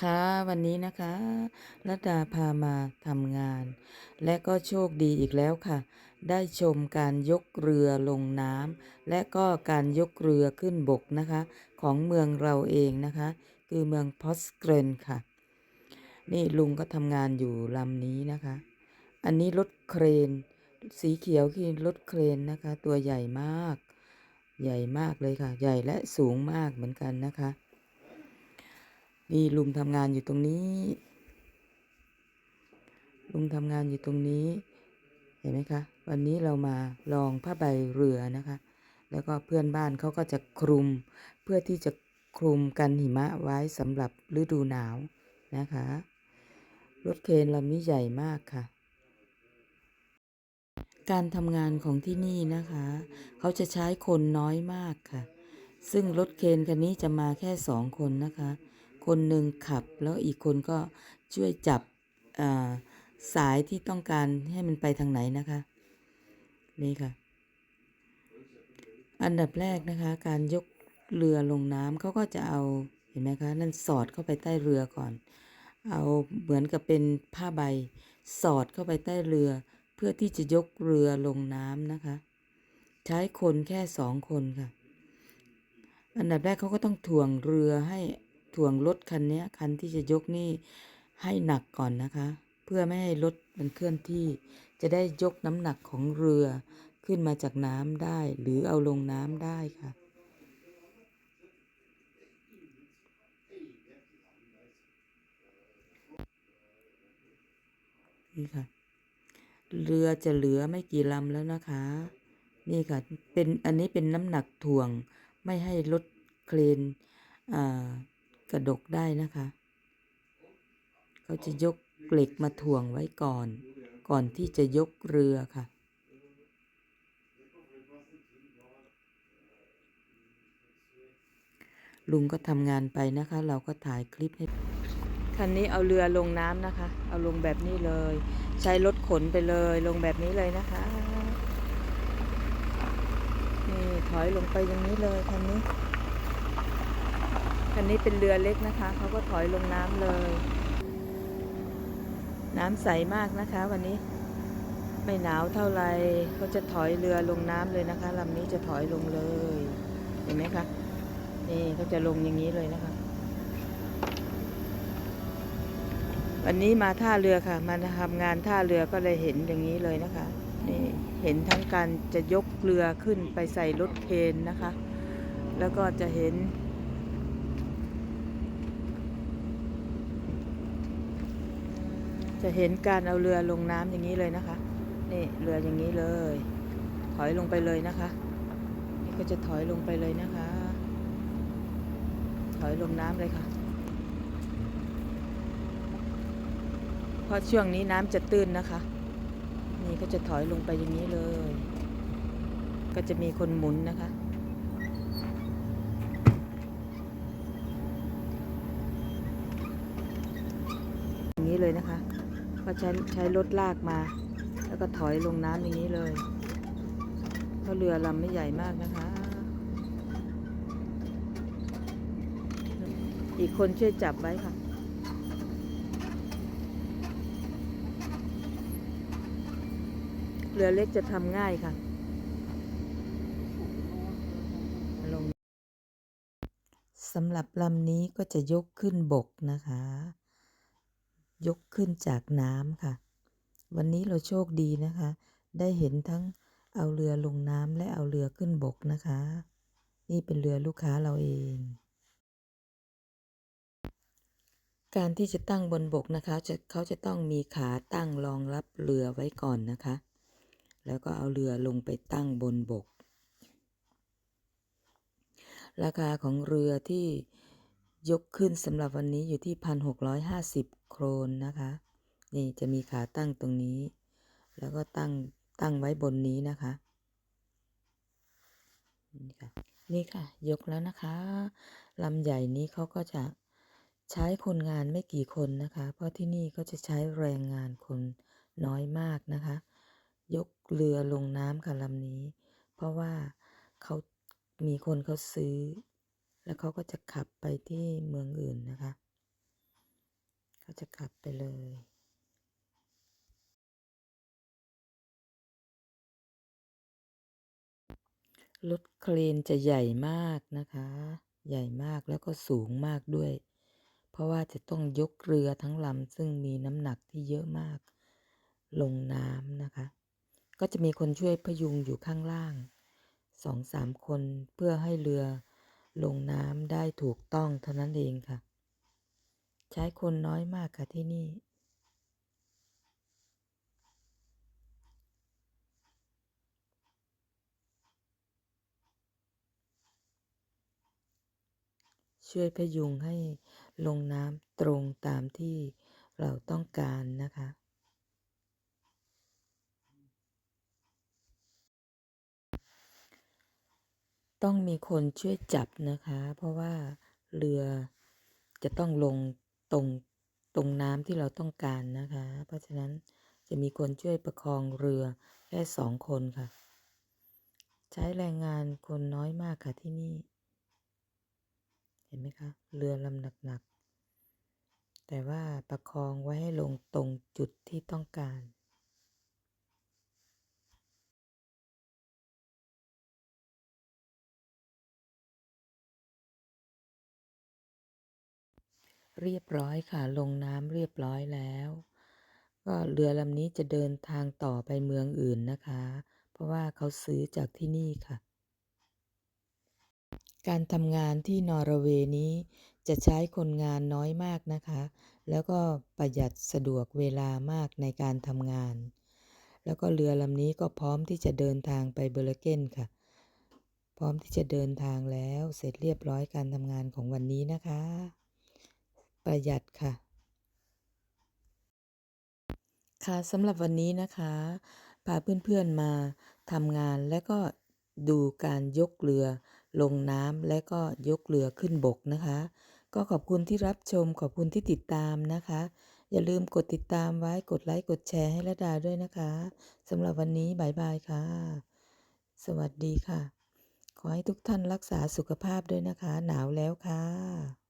ค่ะวันนี้นะคะรัตดาพามาทำงาน และก็โชคดีอีกแล้วค่ะ ได้ชมการยกเรือลงน้ำและก็การยกเรือขึ้นบกนะคะ ของเมืองเราเองนะคะ คือเมืองพอสเกรนค่ะ นี่ลุงก็ทำงานอยู่ลำนี้นะคะ อันนี้รถเครน สีเขียวคือรถเครนนะคะ ตัวใหญ่มาก ใหญ่มากเลยค่ะ ใหญ่และสูงมากเหมือนกันนะคะ นี่ลุงทำงานอยู่ตรงนี้ ลุงทำงานอยู่ตรงนี้ เห็นไหมคะ วันนี้เรามาลองผ้าใบเรือนะคะ แล้วก็เพื่อนบ้านเขาก็จะคลุม เพื่อที่จะคลุมกันหิมะไว้สำหรับฤดูหนาวนะคะ รถเคนลำนี้ใหญ่มากค่ะ การทำงานของที่นี่นะคะ เขาจะใช้คนน้อยมากค่ะ ซึ่งรถเคนคันนี้จะมาแค่สองคนนะคะ คนหนึ่งขับ แล้วอีกคนก็ช่วยจับสายที่ต้องการให้มันไปทางไหนนะคะ นี่ค่ะ อันดับแรกนะคะ การยกเรือลงน้ำเขาก็จะเอาเห็นไหมคะ นั่นสอดเข้าไปใต้เรือก่อน เอาเหมือนกับเป็นผ้าใบ สอดเข้าไปใต้เรือ เพื่อที่จะยกเรือลงน้ำนะคะ ใช้คนแค่สองคนค่ะ อันดับแรกเขาก็ต้องถ่วงเรือให้ ถ่วงรถคันนี้คันที่จะยกนี่ให้หนักก่อนนะคะ เพื่อไม่ให้รถมันเคลื่อนที่ จะได้ยกน้ำหนักของเรือขึ้นมาจากน้ำได้ หรือเอาลงน้ำได้ค่ะ นี่ค่ะ เรือจะเหลือไม่กี่ลำแล้วนะคะ นี่ค่ะ เป็นอันนี้เป็นน้ำหนักถ่วงไม่ให้รถเครนอ่า กระดกได้นะคะ เขาจะยกเหล็กมาถ่วงไว้ก่อน ก่อนที่จะยกเรือค่ะ ลุงก็ทำงานไปนะคะ เราก็ถ่ายคลิปให้คันนี้เอาเรือลงน้ำนะคะ เอาลงแบบนี้เลย ใช้รถขนไปเลยลงแบบนี้เลยนะคะ นี่ถอยลงไปอย่างนี้เลยคันนี้ คันนี้เป็นเรือเล็กนะคะเขาก็ถอยลงน้ำเลย น้ำใสมากนะคะ วันนี้ไม่หนาวเท่าไรเขาจะถอยเรือลงน้ำเลยนะคะลำนี้จะถอยลงเลย เห็นไหมคะนี่เขาจะลงอย่างนี้เลยนะคะ วันนี้มาท่าเรือค่ะ มาทำงานท่าเรือก็เลยเห็นอย่างนี้เลยนะคะนี่เห็นทั้งการจะยกเรือขึ้นไปใส่รถเคนนะคะ แล้วก็จะเห็น จะเห็นการเอาเรือลงน้ำอย่างนี้เลยนะคะ นี่เรืออย่างนี้เลย ถอยลงไปเลยนะคะ นี่ก็จะถอยลงไปเลยนะคะ ถอยลงน้ำเลยค่ะเพราะช่วงนี้น้ำจะตื้นนะคะ นี่ก็จะถอยลงไปอย่างนี้เลย ก็จะมีคนหมุนนะคะ อย่างนี้เลยนะคะ ก็ใช้ใช้รถลากมา แล้วก็ถอยลงน้ำอย่างนี้เลยเพราะเรือลำไม่ใหญ่มากนะคะ อีกคนช่วยจับไว้ค่ะเรือเล็กจะทำง่ายค่ะ ลงสำหรับลำนี้ก็จะยกขึ้นบกนะคะ ยกขึ้นจากน้ำค่ะ วันนี้เราโชคดีนะคะ ได้เห็นทั้งเอาเรือลงน้ำและเอาเรือขึ้นบกนะคะ นี่เป็นเรือลูกค้าเราเอง การที่จะตั้งบนบกนะคะจะเขาจะต้องมีขาตั้งรองรับเรือไว้ก่อนนะคะ แล้วก็เอาเรือลงไปตั้งบนบก ราคาของเรือที่ ยกขึ้นสำหรับวันนี้อยู่ที่พันหกร้อยห้าสิบโครนนะคะ นี่จะมีขาตั้งตรงนี้ แล้วก็ตั้งตั้งไว้บนนี้นะคะ นี่ค่ะนี่ค่ะ ยกแล้วนะคะลำใหญ่นี้เขาก็จะใช้คนงานไม่กี่คนนะคะ เพราะที่นี่ก็จะใช้แรงงานคนน้อยมากนะคะ ยกเรือลงน้ำค่ะลำนี้ เพราะว่าเขามีคนเขาซื้อ แล้วเขาก็จะขับไปที่เมืองอื่นนะคะ เขาจะขับไปเลยรถเครนจะใหญ่มากนะคะ ใหญ่มากแล้วก็สูงมากด้วย เพราะว่าจะต้องยกเรือทั้งลำซึ่งมีน้ำหนักที่เยอะมาก ลงน้ำนะคะ ก็จะมีคนช่วยพยุงอยู่ข้างล่างสองสามคนเพื่อให้เรือ ลงน้ำได้ถูกต้องเท่านั้นเองค่ะ ใช้คนน้อยมากค่ะที่นี่ ช่วยพยุงให้ลงน้ำตรงตามที่เราต้องการนะคะ ต้องมีคนช่วยจับนะคะ เพราะว่าเรือจะต้องลงตรงตรงน้ำที่เราต้องการนะคะ เพราะฉะนั้นจะมีคนช่วยประคองเรือแค่สองคนค่ะ ใช้แรงงานคนน้อยมากค่ะที่นี่ เห็นไหมคะ เรือลำหนักๆแต่ว่าประคองไว้ให้ลงตรงจุดที่ต้องการ เรียบร้อยค่ะ ลงน้ำเรียบร้อยแล้ว ก็เรือลำนี้จะเดินทางต่อไปเมืองอื่นนะคะ เพราะว่าเขาซื้อจากที่นี่ค่ะ การทำงานที่นอร์เวย์นี้จะใช้คนงานน้อยมากนะคะ แล้วก็ประหยัดสะดวกเวลามากในการทำงาน แล้วก็เรือลำนี้ก็พร้อมที่จะเดินทางไปเบอร์เกนค่ะ พร้อมที่จะเดินทางแล้วเสร็จเรียบร้อยการทำงานของวันนี้นะคะ ประหยัดค่ะ ค่ะสำหรับวันนี้นะคะพาเพื่อนๆมาทำงานและก็ดูการยกเรือลงน้ำและก็ยกเรือขึ้นบกนะคะ ก็ขอบคุณที่รับชมขอบคุณที่ติดตามนะคะ อย่าลืมกดติดตามไว้กดไลค์กดแชร์ให้ละดาด้วยนะคะสำหรับวันนี้บายบายค่ะ สวัสดีค่ะ ขอให้ทุกท่านรักษาสุขภาพด้วยนะคะ หนาวแล้วค่ะ